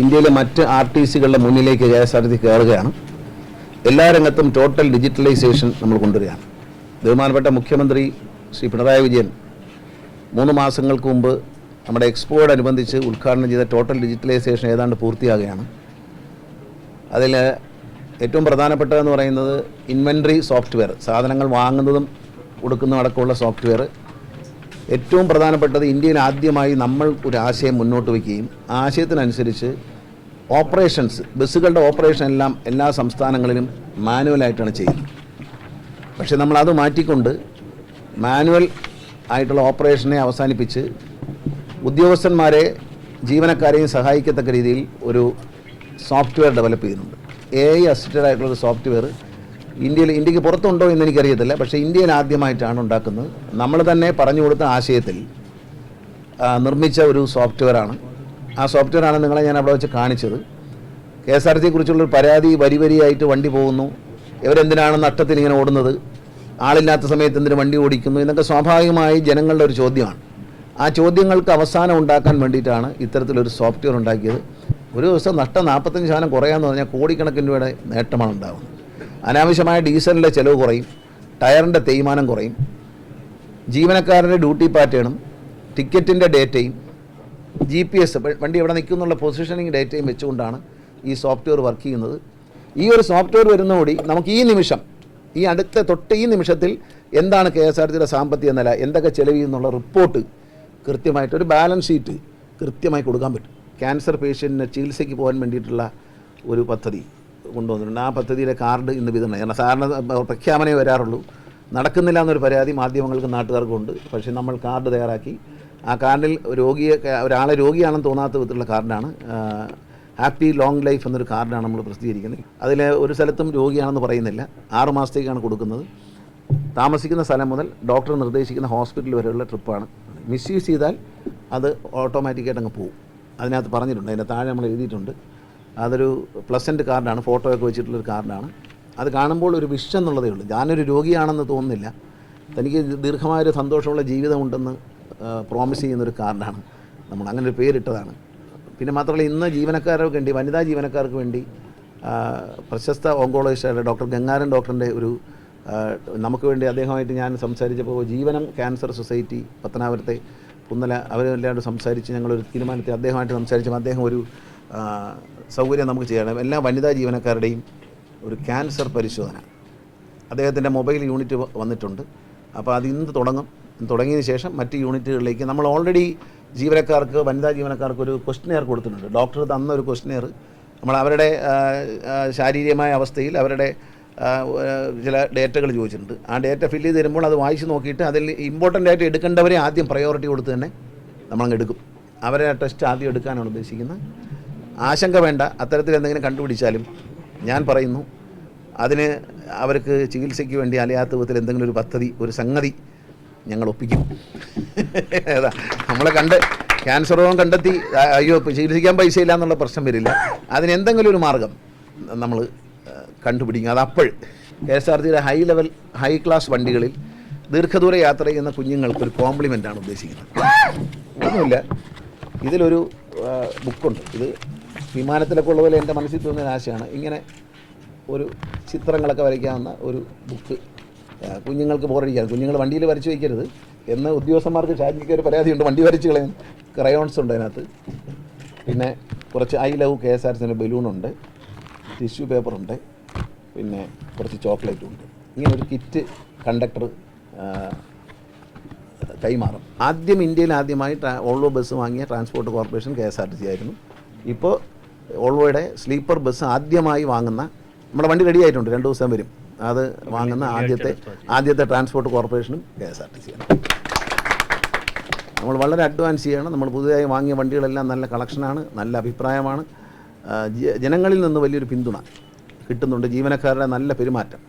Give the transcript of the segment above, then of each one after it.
ഇന്ത്യയിലെ മറ്റ് R T സികളുടെ മുന്നിലേക്ക് കെ എസ് ആർ ടി കയറുകയാണ്. എല്ലാ രംഗത്തും ടോട്ടൽ ഡിജിറ്റലൈസേഷൻ നമ്മൾ കൊണ്ടുവരികയാണ്. ബഹുമാനപ്പെട്ട മുഖ്യമന്ത്രി ശ്രീ പിണറായി വിജയൻ മൂന്ന് മാസങ്ങൾക്ക് മുമ്പ് നമ്മുടെ എക്സ്പോയോടനുബന്ധിച്ച് ഉദ്ഘാടനം ചെയ്ത ടോട്ടൽ ഡിജിറ്റലൈസേഷൻ ഏതാണ്ട് പൂർത്തിയാകുകയാണ്. അതിൽ ഏറ്റവും പ്രധാനപ്പെട്ടതെന്ന് പറയുന്നത് ഇൻവെൻട്രി സോഫ്റ്റ്വെയർ സാധനങ്ങൾ വാങ്ങുന്നതും കൊടുക്കുന്നതും അടക്കമുള്ള സോഫ്റ്റ്വെയർ ഏറ്റവും പ്രധാനപ്പെട്ടത് ഇന്ത്യയിൽ ആദ്യമായി നമ്മൾ ഒരു ആശയം മുന്നോട്ട് വയ്ക്കുകയും ആശയത്തിനനുസരിച്ച് ഓപ്പറേഷൻസ് ബസ്സുകളുടെ ഓപ്പറേഷൻ എല്ലാം എല്ലാ സംസ്ഥാനങ്ങളിലും മാനുവലായിട്ടാണ് ചെയ്യുന്നത്. പക്ഷേ നമ്മൾ അത് മാറ്റിക്കൊണ്ട് മാനുവൽ ആയിട്ടുള്ള ഓപ്പറേഷനെ അവസാനിപ്പിച്ച് ഉദ്യോഗസ്ഥന്മാരെ ജീവനക്കാരെയും സഹായിക്കത്തക്ക രീതിയിൽ ഒരു സോഫ്റ്റ്വെയർ ഡെവലപ്പ് ചെയ്യുന്നുണ്ട്. എ ഐ അസിസ്റ്റഡ് ആയിട്ടുള്ള ഒരു സോഫ്റ്റ്വെയർ ഇന്ത്യയിൽ ഇന്ത്യയ്ക്ക് പുറത്തുണ്ടോ എന്ന് എനിക്കറിയത്തില്ല. പക്ഷേ ഇന്ത്യയിൽ ആദ്യമായിട്ടാണ് ഉണ്ടാക്കുന്നത്. നമ്മൾ തന്നെ പറഞ്ഞു കൊടുത്ത ആശയത്തിൽ നിർമ്മിച്ച ഒരു സോഫ്റ്റ്വെയറാണ്. ആ സോഫ്റ്റ്വെയറാണ് നിങ്ങളെ ഞാൻ അവിടെ വെച്ച് കാണിച്ചത്. കെ എസ് ആർ ടി പരാതി വരി വരിയായിട്ട് വണ്ടി പോകുന്നു. ഇവരെന്തിനാണ് നഷ്ടത്തിൽ ഇങ്ങനെ ഓടുന്നത്? ആളില്ലാത്ത സമയത്ത് എന്തിനു വണ്ടി ഓടിക്കുന്നു? എന്നൊക്കെ സ്വാഭാവികമായി ജനങ്ങളുടെ ഒരു ചോദ്യമാണ്. ആ ചോദ്യങ്ങൾക്ക് അവസാനം ഉണ്ടാക്കാൻ വേണ്ടിയിട്ടാണ് ഇത്തരത്തിലൊരു സോഫ്റ്റ്വെയർ ഉണ്ടാക്കിയത്. ഒരു ദിവസം നഷ്ടം നാൽപ്പത്തഞ്ച് ശതമാനം കുറയാന്ന് പറഞ്ഞാൽ കോടിക്കണക്കിന് രൂപയുടെ നേട്ടമാണ് ഉണ്ടാകുന്നത് അനാവശ്യമായ ഡീസലിന്റെ ചിലവ് കുറയും ടയറിന്റെ തേയ്മാനം കുറയും ജീവനക്കാരന്റെ ഡ്യൂട്ടി പാറ്റേണും ടിക്കറ്റിന്റെ ഡേറ്റയും ജി പി എസ് വണ്ടി എവിടെ നിൽക്കുന്നുള്ള പൊസിഷനിങ് ഡേറ്റയും വെച്ചുകൊണ്ടാണ് ഈ സോഫ്റ്റ്വെയർ വർക്ക് ചെയ്യുന്നത്. ഈ ഒരു സോഫ്റ്റ്വെയർ വരുന്നതോടി നമുക്ക് ഈ നിമിഷം ഈ അടുത്ത തൊട്ട് ഈ നിമിഷത്തിൽ എന്താണ് കെ എസ് ആർ ടിയുടെ സാമ്പത്തിക നില എന്തൊക്കെ ചെലവ് എന്നുള്ള റിപ്പോർട്ട് കൃത്യമായിട്ട് ഒരു ബാലൻസ് ഷീറ്റ് കൃത്യമായി കൊടുക്കാൻ പറ്റും. ക്യാൻസർ പേഷ്യന്റിന് ചികിത്സയ്ക്ക് പോകാൻ വേണ്ടിയിട്ടുള്ള ഒരു പദ്ധതി. കൊണ്ടുവന്നിട്ടുണ്ട്. ആ പദ്ധതിയിലെ കാർഡ് ഇന്ന് വിതരണം കാരണം സാധാരണ പ്രഖ്യാപനമേ വരാറുള്ളൂ. നടക്കുന്നില്ല എന്നൊരു പരാതി മാധ്യമങ്ങൾക്കും നാട്ടുകാർക്കും ഉണ്ട് പക്ഷേ നമ്മൾ കാർഡ് തയ്യാറാക്കി. ആ കാർഡിൽ രോഗിയെ ഒരാളെ രോഗിയാണെന്ന് തോന്നാത്ത വിധത്തിലുള്ള കാർഡാണ്. ഹാപ്പി ലോങ് ലൈഫ് എന്നൊരു കാർഡാണ് നമ്മൾ പ്രസിദ്ധീകരിക്കുന്നത്. അതിൽ ഒരു സ്ഥലത്തും രോഗിയാണെന്ന് പറയുന്നില്ല. ആറ് മാസത്തേക്കാണ് കൊടുക്കുന്നത്. താമസിക്കുന്ന സ്ഥലം മുതൽ ഡോക്ടർ നിർദ്ദേശിക്കുന്ന ഹോസ്പിറ്റൽ വരെയുള്ള ട്രിപ്പാണ്. മിസ്യൂസ് ചെയ്താൽ അത് ഓട്ടോമാറ്റിക്കായിട്ട് അങ്ങ് പോകും അതിനകത്ത് പറഞ്ഞിട്ടുണ്ട്. അതിന്റെ താഴെ നമ്മൾ എഴുതിയിട്ടുണ്ട്. അതൊരു പ്ലസന്റ് കാർഡാണ് ഫോട്ടോയൊക്കെ വെച്ചിട്ടുള്ളൊരു കാർഡാണ് അത് കാണുമ്പോൾ ഒരു വിഷ് എന്നുള്ളതേ ഉള്ളൂ. ഞാനൊരു രോഗിയാണെന്ന് തോന്നുന്നില്ല. തനിക്ക് ദീർഘമായൊരു സന്തോഷമുള്ള ജീവിതമുണ്ടെന്ന് പ്രോമിസ് ചെയ്യുന്നൊരു കാർഡാണ് നമ്മൾ അങ്ങനെ ഒരു പേരിട്ടതാണ്. പിന്നെ മാത്രമല്ല ഇന്ന് ജീവനക്കാർക്ക് വേണ്ടി വനിതാ ജീവനക്കാർക്ക് വേണ്ടി പ്രശസ്ത ഓങ്കോളജിസ്റ്റായ ഡോക്ടർ ഗംഗാരൻ ഡോക്ടറിന്റെ ഒരു നമുക്ക് വേണ്ടി അദ്ദേഹമായിട്ട് ഞാൻ സംസാരിച്ചപ്പോൾ ജീവനം ക്യാൻസർ സൊസൈറ്റി പത്തനാപുരത്തെ കുന്നല അവരെല്ലാവരും സംസാരിച്ച് ഞങ്ങളൊരു തീരുമാനത്തിൽ അദ്ദേഹമായിട്ട് സംസാരിച്ചപ്പോൾ അദ്ദേഹം ഒരു സൗകര്യം നമുക്ക് ചെയ്യണം. എല്ലാ വനിതാ ജീവനക്കാരുടെയും ഒരു ക്യാൻസർ പരിശോധന. അദ്ദേഹത്തിന്റെ മൊബൈൽ യൂണിറ്റ് വന്നിട്ടുണ്ട്. അപ്പോൾ അത് ഇന്ന് തുടങ്ങും. തുടങ്ങിയതിന് ശേഷം മറ്റ് യൂണിറ്റുകളിലേക്ക് നമ്മൾ ഓൾറെഡി ജീവനക്കാർക്ക് വനിതാ ജീവനക്കാർക്ക് ഒരു ക്വസ്റ്റനെയർ കൊടുത്തിട്ടുണ്ട്. ഡോക്ടർ തന്ന ഒരു ക്വസ്റ്റനെയർ നമ്മൾ അവരുടെ ശാരീരികമായ അവസ്ഥയിൽ അവരുടെ ചില ഡേറ്റകൾ ചോദിച്ചിട്ടുണ്ട്. ആ ഡേറ്റ ഫില്ല് ചെയ്ത് തരുമ്പോൾ അത് വായിച്ച് നോക്കിയിട്ട് അതിൽ ഇമ്പോർട്ടന്റ് ആയിട്ട് എടുക്കേണ്ടവരെ ആദ്യം പ്രയോറിറ്റി കൊടുത്ത് തന്നെ നമ്മളങ്ങ് എടുക്കും. അവരെ ടെസ്റ്റ് ആദ്യം എടുക്കാനാണ് ഉദ്ദേശിക്കുന്നത്. ആശങ്ക വേണ്ട. അത്തരത്തിൽ എന്തെങ്കിലും കണ്ടുപിടിച്ചാലും ഞാൻ പറയുന്നു. അതിന് അവർക്ക് ചികിത്സയ്ക്ക് വേണ്ടി അലയാത്ത വിധത്തിൽ എന്തെങ്കിലും ഒരു പദ്ധതി ഒരു സംഗതി ഞങ്ങൾ ഒപ്പിക്കും. ഏതാ നമ്മളെ കണ്ട് ക്യാൻസർ രോഗം കണ്ടെത്തി അയ്യോ ചികിത്സിക്കാൻ പൈസ ഇല്ല എന്നുള്ള പ്രശ്നം വരില്ല. അതിന് എന്തെങ്കിലും ഒരു മാർഗം നമ്മൾ കണ്ടുപിടിക്കും. അത് അപ്പോൾ കെ എസ് ആർ ടിയുടെ ഹൈ ലെവൽ ഹൈ ക്ലാസ് വണ്ടികളിൽ ദീർഘദൂര യാത്ര ചെയ്യുന്ന കുഞ്ഞുങ്ങൾക്ക് ഒരു കോംപ്ലിമെന്റാണ് ഉദ്ദേശിക്കുന്നത്. ഒന്നുമില്ല. ഇതിലൊരു ബുക്കുണ്ട് ഇത് വിമാനത്തിലൊക്കെ ഉള്ള പോലെ എന്റെ മനസ്സിൽ തോന്നിയ ആശയമാണ് ഇങ്ങനെ ഒരു ചിത്രങ്ങളൊക്കെ വരയ്ക്കാവുന്ന ഒരു ബുക്ക് കുഞ്ഞുങ്ങൾക്ക് ബോറടിക്കാൻ. കുഞ്ഞുങ്ങൾ വണ്ടിയിൽ വരച്ച് വയ്ക്കരുത്. എന്ന് ഉദ്യോഗസ്ഥന്മാർക്ക് ഷാജിക്ക് ഒരു പരാതിയുണ്ട്. വണ്ടി വരച്ച് കളയാൻ ക്രയോൺസ് ഉണ്ട് അതിനകത്ത്. പിന്നെ കുറച്ച് I love K S R സിന്റെ ബലൂണുണ്ട്. ടിഷ്യൂ പേപ്പറുണ്ട്. പിന്നെ കുറച്ച് ചോക്ലേറ്റും ഉണ്ട്. ഇങ്ങനെ ഒരു കിറ്റ് കണ്ടക്ടർ കൈമാറും. ആദ്യം ഇന്ത്യയിൽ ആദ്യമായി ഓൾവോ ബസ് വാങ്ങിയ transport corporation K S R T C ആയിരുന്നു. ഇപ്പോൾ ഓൾവോയുടെ സ്ലീപ്പർ ബസ് ആദ്യമായി വാങ്ങുന്ന നമ്മുടെ വണ്ടി റെഡി ആയിട്ടുണ്ട്. രണ്ട് ദിവസം വരും. അത് വാങ്ങുന്ന ആദ്യത്തെ ആദ്യത്തെ ട്രാൻസ്പോർട്ട് കോർപ്പറേഷനും കെ എസ് ആർ ടി സിയാണ് നമ്മൾ വളരെ അഡ്വാൻസ് ചെയ്യണം. നമ്മൾ പുതുതായി വാങ്ങിയ വണ്ടികളെല്ലാം നല്ല കളക്ഷനാണ് നല്ല അഭിപ്രായമാണ്. ജനങ്ങളിൽ നിന്ന് വലിയൊരു പിന്തുണ കിട്ടുന്നുണ്ട്. ജീവനക്കാരുടെ നല്ല പെരുമാറ്റം.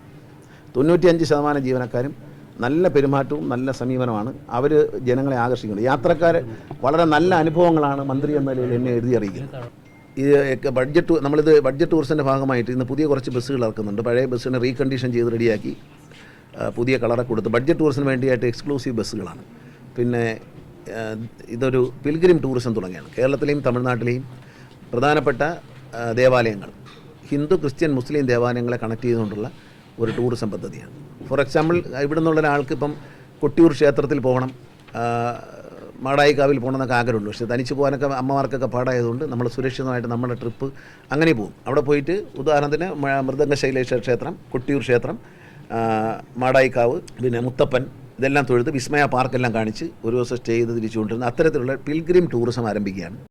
തൊണ്ണൂറ്റിയഞ്ച് ശതമാനം ജീവനക്കാരും നല്ല പെരുമാറ്റവും നല്ല സമീപനമാണ്. അവർ ജനങ്ങളെ ആകർഷിക്കുന്നത് യാത്രക്കാർ വളരെ നല്ല അനുഭവങ്ങളാണ് മന്ത്രി എന്ന നിലയിൽ എന്നെ എഴുതി അറിയിക്കുന്നത്. ഇത് ബഡ്ജറ്റ് നമ്മളിത് ബഡ്ജറ്റ് ടൂറിസത്തിന്റെ ഭാഗമായിട്ട് ഇന്ന് പുതിയ കുറച്ച് ബസ്സുകൾ ഇറക്കുന്നുണ്ട്. പഴയ ബസ്സിനെ റീകണ്ടീഷൻ ചെയ്ത് റെഡിയാക്കി പുതിയ കളറൊക്കെ കൊടുത്ത്. ബഡ്ജറ്റ് ടൂറിസത്തിന് വേണ്ടിയായിട്ട് എക്സ്ക്ലൂസീവ് ബസ്സുകളാണ്. പിന്നെ ഇതൊരു പിൽഗ്രിം ടൂറിസം തുടങ്ങിയാണ്. കേരളത്തിലെയും തമിഴ്നാട്ടിലെയും പ്രധാനപ്പെട്ട ദേവാലയങ്ങൾ. ഹിന്ദു ക്രിസ്ത്യൻ മുസ്ലിം ദേവാലയങ്ങളെ കണക്ട് ചെയ്തുകൊണ്ടുള്ള ഒരു ടൂറിസം പദ്ധതിയാണ്. ഫോർ എക്സാമ്പിൾ ഇവിടെ നിന്നുള്ള ഒരാൾക്ക് ഇപ്പം കൊട്ടിയൂർ ക്ഷേത്രത്തിൽ പോകണം. മാടായിക്കാവിൽ പോകണമെന്നൊക്കെ ആഗ്രഹമുള്ളൂ പക്ഷേ തനിച്ച് പോകാനൊക്കെ അമ്മമാർക്കൊക്കെ പാടായതുകൊണ്ട് നമ്മൾ സുരക്ഷിതമായിട്ട് നമ്മുടെ ട്രിപ്പ് അങ്ങനെ പോകും. അവിടെ പോയിട്ട് ഉദാഹരണത്തിന് മൃദംഗ ശൈലേശ്വര ക്ഷേത്രം കൊട്ടിയൂർ ക്ഷേത്രം മാടായിക്കാവ് പിന്നെ മുത്തപ്പൻ ഇതെല്ലാം തൊഴുത് വിസ്മയ പാർക്കെല്ലാം കാണിച്ച് ഒരു ദിവസം സ്റ്റേ ചെയ്ത് തിരിച്ചു കൊണ്ടിരുന്ന അത്തരത്തിലുള്ള പിൽഗ്രിം ടൂറിസം ആരംഭിക്കുകയാണ്.